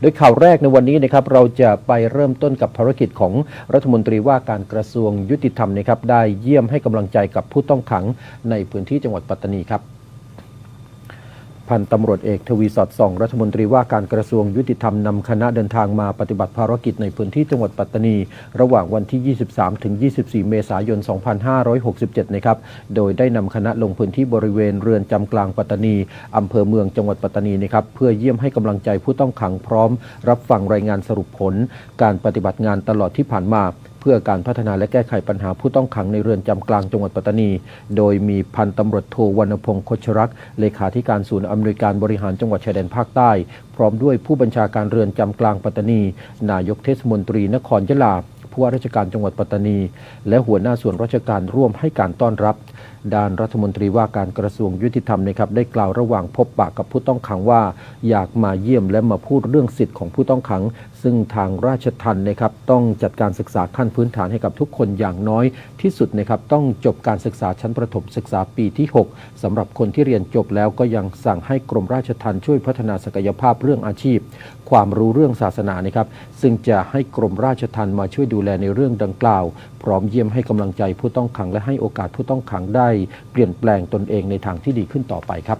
โดยข่าวแรกในวันนี้นะครับเราจะไปเริ่มต้นกับภารกิจของรัฐมนตรีว่าการกระทรวงยุติธรรมนะครับได้เยี่ยมให้กำลังใจกับผู้ต้องขังในพื้นที่จังหวัดปัตตานีครับ พันตำรวจเอกทวีสอดส่อง รัฐมนตรีว่าการกระทรวงยุติธรรมนำคณะเดินทางมาปฏิบัติภารกิจในพื้นที่จังหวัดปัตตานี ระหว่างวันที่ 23 ถึง 24 เมษายน 2567 นะครับ โดยได้นำคณะลงพื้นที่บริเวณเรือนจำกลางปัตตานีอำเภอเมืองจังหวัดปัตตานีนะครับเพื่อเยี่ยมให้กำลังใจผู้ต้องขังพร้อม รับฟังรายงานสรุปผล การปฏิบัติงานตลอดที่ผ่านมา พื่อการพัฒนาและแก้ไขปัญหาผู้ต้องขังในเรือนจำกลางจังหวัดปัตตานี โดยมีพันตำรวจโทวรรณพงศ์โคชรัก เลขาธิการศูนย์อำนวยการบริหารจังหวัดชายแดนภาคใต้ พร้อมด้วยผู้บัญชาการเรือนจำกลางปัตตานี นายกเทศมนตรีนครยะลาผู้ว่าราชการจังหวัดปัตตานี และหัวหน้าส่วนราชการร่วมให้การต้อนรับด้านรัฐมนตรีว่าการกระทรวงยุติธรรมนะครับได้กล่าวระหว่างพบปะกับผู้ต้องขังว่า อยากมาเยี่ยมและมาพูดเรื่องสิทธิ์ของผู้ต้องขัง ซึ่งทางราชทัณฑ์นะครับต้องจัดการศึกษาขั้นพื้นฐานให้กับทุกคนอย่างน้อยที่สุดนะครับต้องจบการศึกษาชั้นประถมศึกษาปีที่ 6สำหรับคนที่เรียนจบแล้วก็ยังสั่งให้กรมราชทัณฑ์ช่วยพัฒนาศักยภาพเรื่องอาชีพ ความรู้เรื่องศาสนานะครับซึ่งจะให้กรมราชทัณฑ์มาช่วยดูแลในเรื่องดังกล่าว พร้อมเยี่ยมให้กำลังใจผู้ต้องขังและให้โอกาสผู้ต้องขังได้เปลี่ยนแปลงตนเองในทางที่ดีขึ้นต่อไปครับ